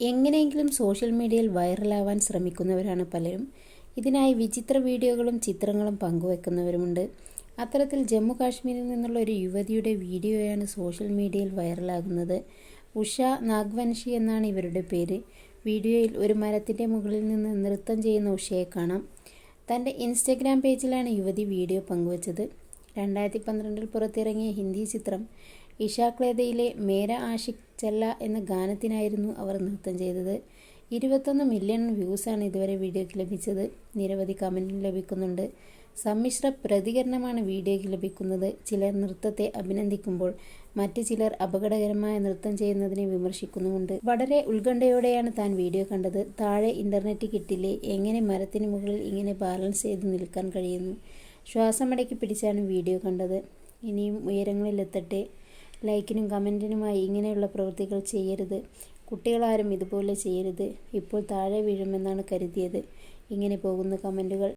എങ്ങനെയെങ്കിലും സോഷ്യൽ മീഡിയയിൽ വൈറലാവാൻ ശ്രമിക്കുന്നവരാണ് പലരും. ഇതിനായി വിചിത്ര വീഡിയോകളും ചിത്രങ്ങളും പങ്കുവെക്കുന്നവരുമുണ്ട്. അത്തരത്തിൽ ജമ്മു കാശ്മീരിൽ നിന്നുള്ള ഒരു യുവതിയുടെ വീഡിയോയാണ് സോഷ്യൽ മീഡിയയിൽ വൈറലാകുന്നത്. ഉഷ നാഗ്വൻഷി എന്നാണ് ഇവരുടെ പേര്. വീഡിയോയിൽ ഒരു മരത്തിന്റെ മുകളിൽ നിന്ന് നൃത്തം ചെയ്യുന്ന ഉഷയെ കാണാം. തന്റെ ഇൻസ്റ്റഗ്രാം പേജിലാണ് യുവതി വീഡിയോ പങ്കുവച്ചത്. രണ്ടായിരത്തി പന്ത്രണ്ടിൽ പുറത്തിറങ്ങിയ ഹിന്ദി ചിത്രം ഇഷാക്ലേദയിലെ മേര ആഷിഖ് ചെല്ല എന്ന ഗാനത്തിനായിരുന്നു അവർ നൃത്തം ചെയ്തത്. ഇരുപത്തൊന്ന് മില്യൺ വ്യൂസാണ് ഇതുവരെ വീഡിയോയ്ക്ക് ലഭിച്ചത്. നിരവധി കമന്റും ലഭിക്കുന്നുണ്ട്. സമ്മിശ്ര പ്രതികരണമാണ് വീഡിയോയ്ക്ക് ലഭിക്കുന്നത്. ചിലർ നൃത്തത്തെ അഭിനന്ദിക്കുമ്പോൾ മറ്റു ചിലർ അപകടകരമായ നൃത്തം ചെയ്യുന്നതിനെ വിമർശിക്കുന്നുമുണ്ട്. വളരെ ഉത്കണ്ഠയോടെയാണ് താൻ വീഡിയോ കണ്ടത്. താഴെ ഇന്റർനെറ്റ് കിട്ടില്ലേ? എങ്ങനെ മരത്തിന് മുകളിൽ ഇങ്ങനെ ബാലൻസ് ചെയ്ത് നിൽക്കാൻ കഴിയുന്നു? ശ്വാസമടക്കി പിടിച്ചാണ് വീഡിയോ കണ്ടത്. ഇനിയും ഉയരങ്ങളിലെത്തട്ടെ ലൈക്കിനും കമന്റിനുമായി ഇങ്ങനെയുള്ള പ്രവൃത്തികൾ ചെയ്യരുത്. കുട്ടികളാരും ഇതുപോലെ ചെയ്യരുത്. ഇപ്പോൾ താഴെ വീഴുമെന്നാണ് കരുതിയത്. ഇങ്ങനെ പോകുന്ന കമന്റുകൾ